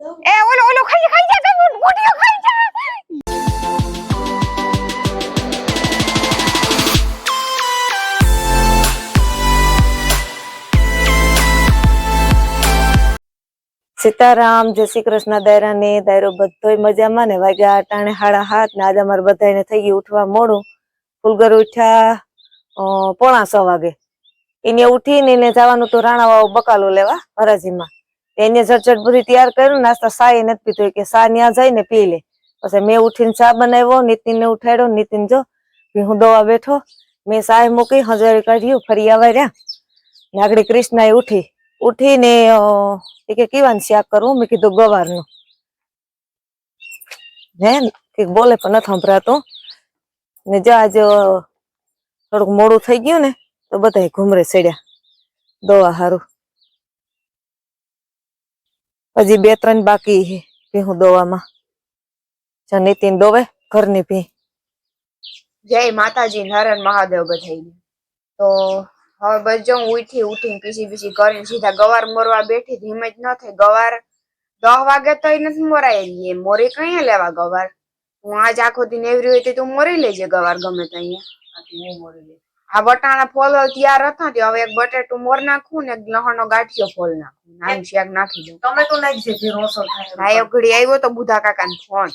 એ, ઓલો ઓલો, ખાઈ ખાઈ જા તમે જા. સીતારામ, જય શ્રી કૃષ્ણ દાયરા ને દાયરો બધોય મજામાં ને વાગ્યા અટાણે હાડા હાથ ને આજે અમારે બધાને થઈ ગયું ઉઠવા મોડું. ફુલગર ઉઠ્યા પોણા સો વાગે. એને ઉઠીને એને જવાનું તો રાણાવાવ બકાલો લેવા, હરાજીમાં. એને ઝટઝટ બધી તૈયાર કર્યું, નાસ્તા સા એ નથી પીધું. કે સા ન્યા જઈને પી લે. પછી મેં ઉઠીને ચા બનાવ્યો, નીતિન ને ઉઠાડ્યો. નીતિન જો હું દવા બેઠો. મેં સાય મૂકી, હજારી કાઢ્યું, ફરી આવ્યા રહ્યા. ને એ કૃષ્ણાએ ઉઠી. ઉઠીને એ કે કેવાનું શાક કરવું? મેં કીધું ગવારનું. હે? કે બોલે પણ નથી સંભળાતું. ને જો આજે થોડુંક મોડું થઈ ગયું ને, તો બધા ઘુમરે ચડ્યા. દવા હારું. હજી બે ત્રણ બાકી છે ભીહું દોવામાં. જો નીતિન દોવે ઘરની ભી. જય માતાજી નારાયણ મહાદેવ બધાઈને તો હવે બસ જો હું ઉઠી ઉઠીને પીસી પીસી કરીને સીધા ગવાર મોરવા બેઠી ધીમે જ ન થઈ ગવાર દસ વાગે તો નથી મોરાયેલી એ મોરી કઈ લેવા ગવાર? હું આજ આખો દિન એવરી હોય તો તું મોરી લેજે ગવાર ગમે તો અહીંયા. આ બટાણા ફોલ તૈયાર હતા તે હવે એક બટેટું મોર નાખું ને એક લહણનો ગાંઠિયો ફોલ નાખું. નાનું શાક નાખી દઉં. ટમેટું નાખી દે રોસો હા એક ઘડી આવ્યો તો બુધા કાકાનો ફોન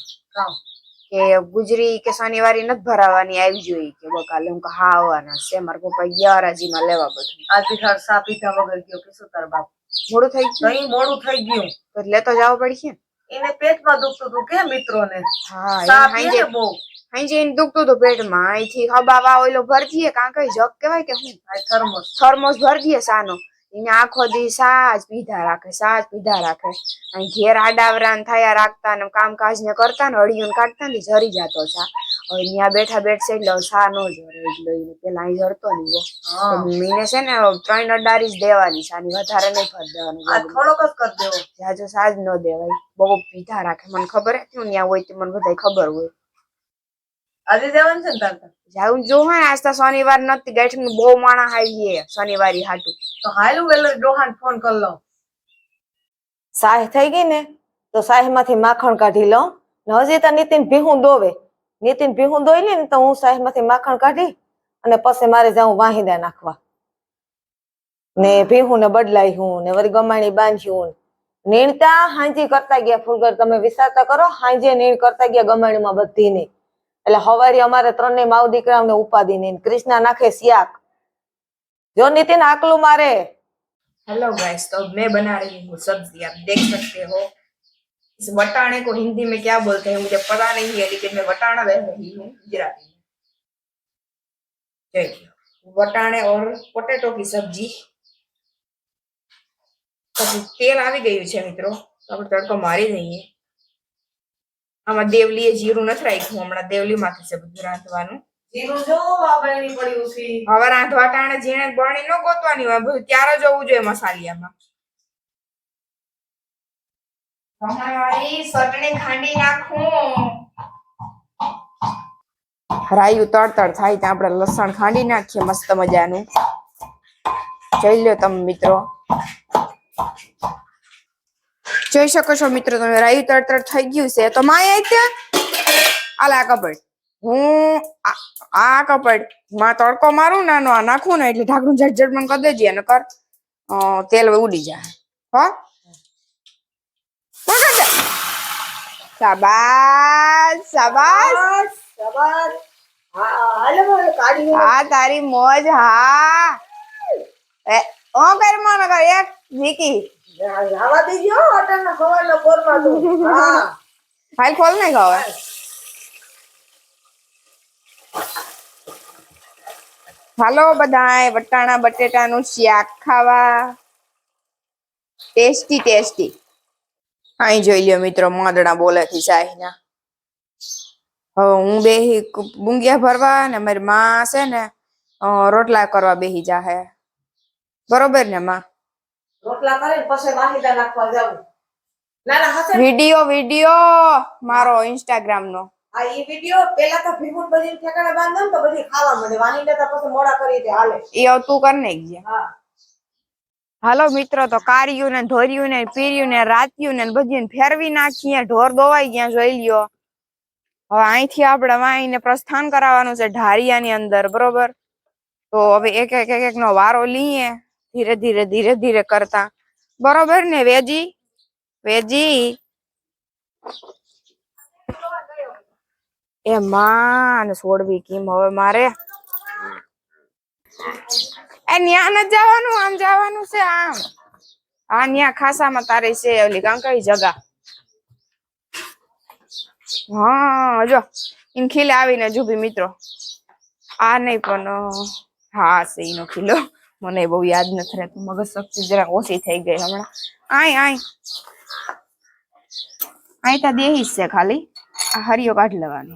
કે ગુજરી કે શનિવારે નથી ભરાવાની આવી જોઈએ કે બકાલે. હું કહું, હા આવવાના છે. મારા પપ્પા ગયા હરાજીમાં લેવા બધું. આથી ઘર સા પીધા વગર ગયો કે શું તાર બાપ? મોડું થઈ ગયું? નહીં મોડું થઈ ગયું. તો લેતો જવો પડશે એને પેટમાં દુખતું હતું કે મિત્રોને? હા સાપી ને બહુ. હાંજે એને દુખતું હતું પેટમાં. અહીંથી હબાવા ઓલો ભરતીએ કાં કઈ જગ કેવાય કે હું થર્મોસ. થર્મોસ ભરી દઈએ સાનો. એને આખો દી સાજ પીધા રાખે સાજ પીધા રાખે. અહીં ઘેર આડાવરાન થયા રાખતા ને કામકાજ ને કરતા ને અડિયું કાઢતા ને જરી જતો ચા હવે ત્યાં બેઠા બેઠશે એટલે સા નો જરે એટલે એને પેલા અહીં જરતો નહીં વો. મીને છે ને ત્રણ અડારી જ દેવાની સાની વધારે નહીં ભર દેવાનું. થોડોક જ કરી દેવો. જાજો સાજ ન દેવાય બહુ પીધા રાખે. મને ખબર હતી હું ત્યાં હોય તે મને બધાય ખબર હોય. આજે જવાનું છે ને તાર? જાઉં જો હા આજ તો શનિવાર નથી ગાંઠ બહુ માણા હાલીએ શનિવારી હાટું. તો હાલું વેલો ડોહાન ફોન કરી લો સાહ થઈ ગઈ ને? તો સાહમાંથી માખણ કાઢી લો ને હજી તો નીતિન ભીહું દોવે. નીતિન ભીહું દોઈ લે ને તો હું સાહમાંથી માખણ કાઢી અને પછી મારે જાઉં વાહિદા નાખવા. ને ભીહું ને બદલાઈ હું ને વળી ગમાણી બાંધ્યું નીણતા હાંજી કરતા ગયા ફૂલગર તમે વિચારતા કરો હાંજે નીણ કરતા ગયા ગમાણીમાં બધી નહીં એટલે હવારી અમારે ત્રણેય માવ દીકરાઓને ઉપાદી નહીં કૃષ્ણા નાખે સિયાક જો નીતિન આકલું મારે हेलो गाइस तो मैं बना रही हूँ सब्जी आप देख सकते हो इस वटाणे को हिंदी में क्या बोलते हैं मुझे पता नहीं है लेकिन मैं वटाणा रह रही हूँ गुजराती में देखिए वटाणे और पोटेटो की सब्जी પછી તેલ આવી ગયું છે મિત્રો તો આપણે તડકો મારી દઈએ આમાં દેવલીએ જીરું નથી રાખ્યું હમણાં દેવલી માંથી છે બધું રાંધવાનું. જીરું જો વાપરણી પડ્યું છે હવે રાંધવા ટાણે જેને બરણી ન ગોતવાની હોય બધું ત્યારે જવું જોઈએ મસાલિયામાં. તમારી ખાંડી નાખું. રાયું તડતડ થાય ત્યાં આપણે લસણ ખાંડી નાખીએ મસ્ત મજાનું. જોઈ લો તમે મિત્રો. જોઈ શકો છો મિત્રો તમે રાયું તરતર થઈ ગયું છે. તો માય આઈ ત્યાં આલા કપડ. હું આ- કપડમાં તડકો મારું ને નાખું ને એટલે ઢાંકણું ઝટ ઝટ મને કરી દેજે અને કર તેલ ઉડી જાય. હો? દે. શાબાશ શાબાશ. હા તારી મોજ હા. એ ઓ કરમાં કર એક વીકી ખાવે હાલો બધાય, વટાણા, બટેટાનું શાક ખાવા. Tasty tasty. અહીં જોઈ લ્યો મિત્રો, મોદડા બોલે થી શાહીના હવે હું બેહી બુંગિયા ભરવા ને મારી માં છે ને રોટલા કરવા બેહી જાહે. બરોબર ને, માં? રોટલા કરે પછી વાહિદા નાખવા જાવું ના ના હશે વિડિયો વિડિયો મારો ઇન્સ્ટાગ્રામ નો આ ઈ વિડિયો પેલા તો ભીમુન બધી ઠેકાણે બાંધમ તો બધી ખાવા મળે. વાહિદા લેતા પછી મોડા કરી દે હાલે. ઈ હવે તું કર ને હા. હાલો મિત્રો તો કારિયું ને ધોર્યું ને પીર્યું ને રાત્યું ને બધું ફેરવી નાખીએ. ઢોર દોવાઈ ગયા જોઈ લ્યો. હવે અહીંથી આપણે વાઈને પ્રસ્થાન કરાવવાનું છે ઢારિયાની અંદર બરોબર? તો હવે એક એક એક નો વારો લઈએ. ધીરે ધીરે ધીરે ધીરે કરતા. બરોબર ને વેજી? વેજી? એ માં છોડવી કેમ હવે મારે? એ ન્યા ન જવાનું આમ જવાનું છે આમ. હા ન્યા ખાસામાં તારે છે ઓલી કઈ જગા. હા જો ઇન ખીલે આવીને જુબી મિત્રો. આ નહીં પણ હા છે એનો ખીલો. મને બહુ યાદ નથી રહેતું. મગજ શક્તિ જરાક ઓછી થઈ ગઈ હમણાં. આય આય. આય તા દેહી છે ખાલી. આ હરિયો કાઢી લેવાનો.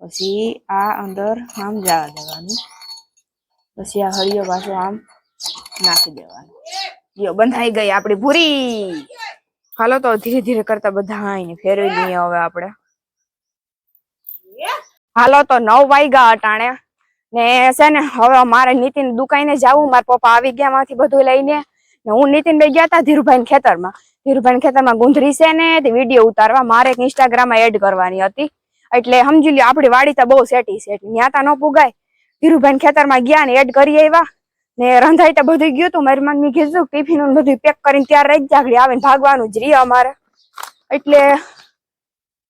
પછી આ અંદર આમ જવા દેવાનું. પછી આ હરિયો પાછો આમ નાખી દેવાનો. લ્યો બંધાઈ ગઈ આપણી ભૂરી. હાલો તો ધીરે ધીરે કરતા બધા આઈને ફેરવી લઈએ હવે આપણે. હાલો તો નવ વાગ્યા અટાણે ને છે ને, હવે મારે નીતિન દુકાને જવું, મારા પપ્પા આવી ગયા માંથી બધું લઈને. ને હું નીતિનભાઈ ગયા હતા ધીરુભાઈ ખેતરમાં. ધીરુભાઈ ખેતરમાં ગુંદરી છે ને વીડિયો ઉતારવા મારે ઇન્સ્ટાગ્રામમાં એડ કરવાની હતી. એટલે સમજી લ્યો, આપણી વાડી તો બહુ સેટી છે, એટલે ન્યા તા ન પુગાય. ધીરુભાઈ ખેતરમાં ગયા ને એડ કરી આવ્યા ને રંધાઈ તો બધું ગયું તું, મારી મમ્મી કીધું, ટિફિન બધું પેક કરીને ત્યાં રહી જ આગળ આવીને ભાગવાનું જ રહી અમારે એટલે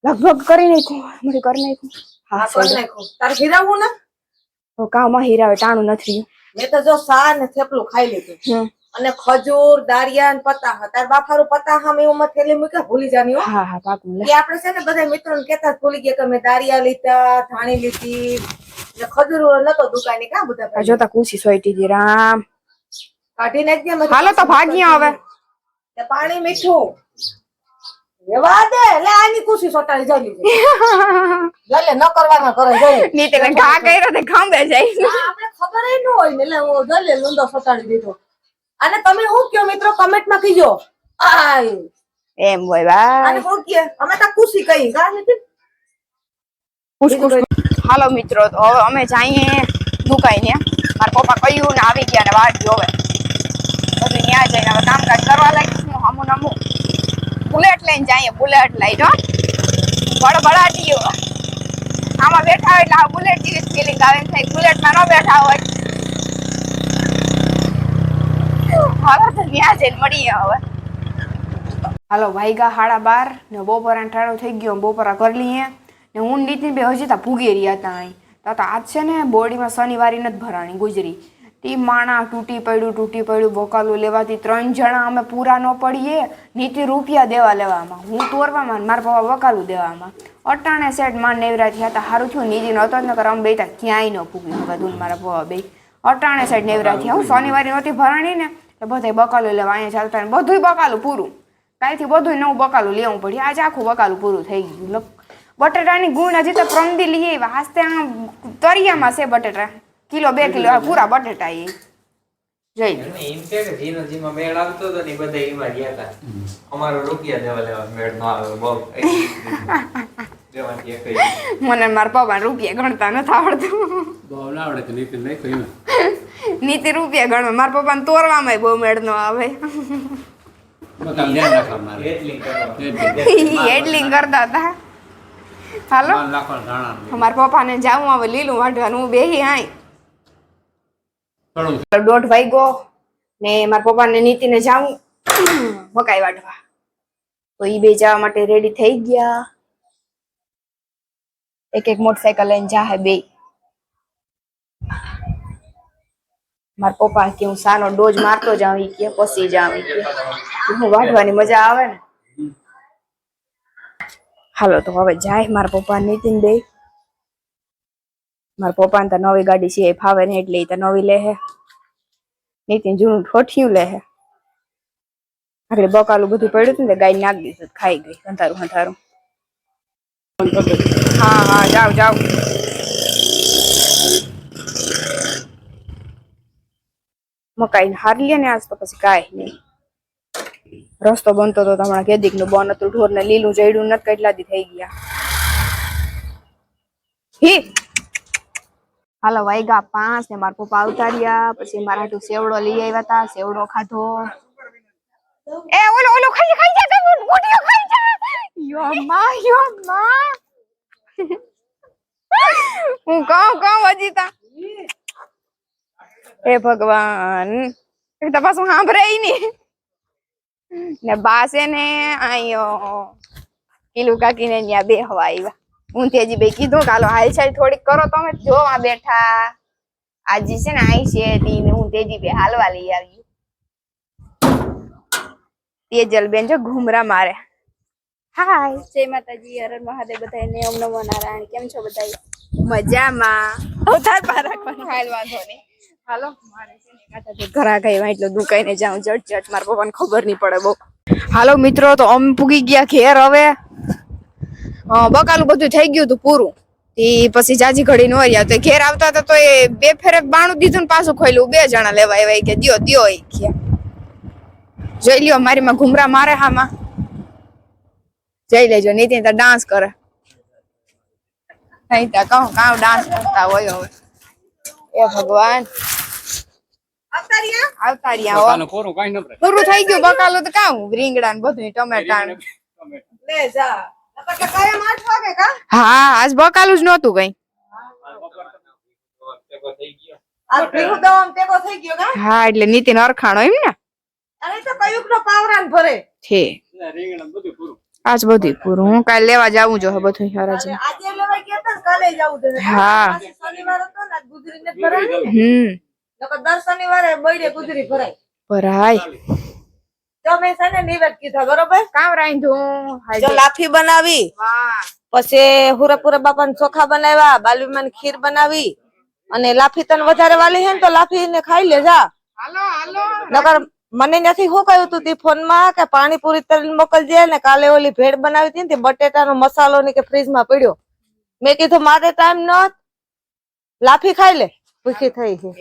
લગભગ કરી નાખ્યું કરી નાખ્યું. હા સહી. તારે ખીરાવું ને? તો કામમાં હીરા ટાણું નથી મેં તો જો સા ને થેપલું ખાઈ લીધું. અને ખજૂર દારિયા ને પતા તાર બાફારું પતા હા મેં ઉમર થેલી મૂક્યા? ભૂલી જાની હો. હા પાકું એ આપણે છે ને બધા મિત્રો ને કેતા ભૂલી ગયા કે મેં દારિયા લીધા ધાણી લીધી ને ખજૂર નતો દુકાને કા બધા જોતા કુસી સોઈટી જી રામ. કાઢી નાખી દે હાલો તો ભાગ્યા હવે. પાણી મીઠું. દે. આની ખુશી જલી જલે ન કરવાના કરે ઘા કર્યો તે ખાંભે જાય. આપણે ખબર ન હોય ને એટલે હું જલે લૂંદો સોટાડી દીધો. અને તમે શું કયો મિત્રો? કમેન્ટ કીજો. એમ હોય ભાઈ. અને શું કે અમે તો ખુશી કહી કા નથી હાલો મિત્રો તો હવે અમે જઈએ દુકાઈને. મારા પપ્પા કહ્યું ને આવી ગયા ને વાટ જોવે બધું ત્યાં જઈને હવે કામકાજ કરવા લાગીશ હું હમું નમું બુલેટ લઈને જાય બુલેટ લઈને, હો. બળબડાટીઓ આમાં બેઠા હોય એટલે આ બુલેટ જેવી ફિલિંગ આવે થાય. બુલેટમાં ન બેઠા હોય. હવે તો ત્યાં જઈને મળીએ હવે. હાલો ભાઈગા હાડા બાર ને બપોરા ટાળો થઈ ગયો. બપોરા કરી લઈએ. ને હું નીતિન બે હજી તા ભૂગી રહ્યા હતા અહીં. તો આજ છે ને બોડીમાં શનિવારી નથી ભરાણી, ગુજરી. તી માણા તૂટી પડ્યું તૂટી પડ્યું, બોકાલું લેવાથી ત્રણ જણા અમે પૂરા ન પડીએ. નીતિ રૂપિયા દેવા લેવામાં. હું તોરવામાં મારા પપ્પા બકાલું દેવામાં. અટાણે સેટમાં નેવરા થયા હતા. સારું થયું. નીતિ નહોતો જ નકર. અમે બેટા ક્યાંય ન પૂગ્યું બધું મારા પપ્પા બે. અટાણે સેટ નેવરા થયા. હું શનિવારે નહોતી ભરાણી ને. એટલે બધાય બકાલું લેવા અહીંયા ચાલતા ને. બધુંય બકાલું પૂરું. કાંઈથી બધું નવું બકાલું લેવું પડ્યું આજે આખું બકાલું પૂરું થઈ ગયું. બટેટાની ગુણ હજી તો પ્રમદી લઈ આવ્યા. હાસ્તે આમ તરિયામાં છે બટેટા. કિલો બે કિલો પૂરા બટેટા એ જઈ એમ કે કે જીનો મેળ આવતો હતો ને બધા એમાં ગયા હતા અમારો રૂપિયા દેવા લેવા મેળ ન આવે બહુ મને મારા પપ્પા રૂપિયા ગણતા નથી આવડતું. બહુ ના આવડે કે નીતિ નહીં કહ્યું ને. નીતિ રૂપિયા ગણવા મારા પપ્પાને તોરવામાં બહુ મેળ નો આવે. હેડલિંગ કરતા હતા હાલો. મારા પપ્પાને જાવું આવે લીલું વાઢવાનું હું બેહી આય થોડું દોઢ વાગ્યો ને મારા પપ્પાને નીતિને જાઉં, મકાઈ વાટવા તો ઈ બે જવા માટે રેડી થઈ ગયા. એક એક મોટરસાયકલ લઈને જાહે બે. મારા પપ્પા કે હું સાનો ડોઝ મારતો જાઉં, ઈ કે પછી જાઉં, ઈ કે. હું વાઢવાની મજા આવે ને. હાલો, તો હવે જાય મારા પપ્પા ને નીતિન બે મારા પપ્પાને તો નવી ગાડી છે ફાવે ને એટલે એ તો નવી લેહે નીતિન જૂનું ઠોઠિયું લેહે આગળ બકાલું બધું પડ્યું હતું ને ગાય નાખી દીધું, ખાઈ ગઈ અંધારું અંધારું હા હા જાઓ જાઓ મકાઈ હાર લે ને આજ તો પછી કાંઈ નહીં. રસ્તો બનતો તો તમારા કેદીકનું બન હતું ઢોર ને લીલું જઈડું નથી કેટલા થઈ ગયા. હી! હાલો વાઈગા પાંચ ને મારા પપ્પા ઉતાર્યા, પછી મારા તો સેવડો લઈ આવ્યા હતા સેવડો ખાધો. એ, ઓલો ઓલો, ખાઈ ખાઈ જા તું ગુડિયો ખાઈ જા. યો મા યો મા. હું કહું કહું, અજીતા. હે ભગવાન. એ તપાસ પાછું સાંભળે ઈ નહીં ને બાસે ને આયો. કિલુ કાકી ને ત્યાં બે હવા આવ્યા હું તેજી ભાઈ કીધું કાલો હાલચાલ થોડીક કરો તમે જોવા બેઠા. આજી છે ને આઈ છે તી તેજી બે હાલવા લઈ આવી. તેજલ બેન જો ઘુમરા મારે. હાય. જય માતાજી હર મહાદેવ બધાને ઓમ નમો નારાયણ. કેમ છો બધા મજામાં. અવતાર પાર રાખવાનું. હાલ વાંધો નહીં. હાલો મારે છે ને કાતા તો ઘરા ગઈ એટલો દુકાઈને જાઉં જટ જટ મારા પપ્પાને ખબર નહીં પડે બહુ. હાલો મિત્રો તો અમે પૂગી ગયા ઘેર હવે. બકાલું બધું થઈ ગયું હતું પૂરું. એ પછી જાજી ઘડી નો રહ્યા. તો ઘેર આવતા હતા તો એ બે ફેરે બાણું દીધું ને પાછું ખોલ્યું બે જણા લેવા એવા કે દિયો દિયો એ કે. જોઈ લ્યો મારી માં ઘુમરા મારે હામાં. જઈ લેજો નીતિન તો ડાન્સ કરે. નહીં તો કહું કાં ડાન્સ કરતા હોય હવે. એ ભગવાન. આવતા રહ્યા હો. પોતાનું કોરું? કાંઈ ન રહે. પૂરું થઈ ગયું બકાલું તો કાં રીંગણા ને બધું ટમેટા ને. હા આજ બકાલું જ નહોતું કઈ. હા એટલે નીતિન અરખાણો એમ ને? છે. પૂરું આજ બધું પૂરું. હું કાલે લેવા જાવું જો બધું હરાજી. હા. હમ. દર શનિવારે ગુજરી ભરાય. ભરાય. તો મેં છે ને નિવેદ કીધા બરોબર? કામ રાંધું જો લાફી બનાવી પછી હુરાપુરા બાપા ચોખા બનાવ્યા બાલવીમાં ખીર બનાવી અને લાફી તને વધારે વાલી હે ને તો લાફી ને ખાઈ લે જા હાલો હાલો. નકર મને નથી શું કહ્યું તું તે ફોનમાં કે પાણીપુરી તરીને મોકલજે ને કાલે ઓલી ભેળ બનાવી હતી ને તે બટેટાનો મસાલો ને કે ફ્રીજમાં પડ્યો. મેં કીધું મારે ટાઈમ ન લાફી ખાઈ લે. ભૂખી થઈ છે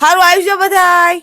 સારું આવજો બધાય.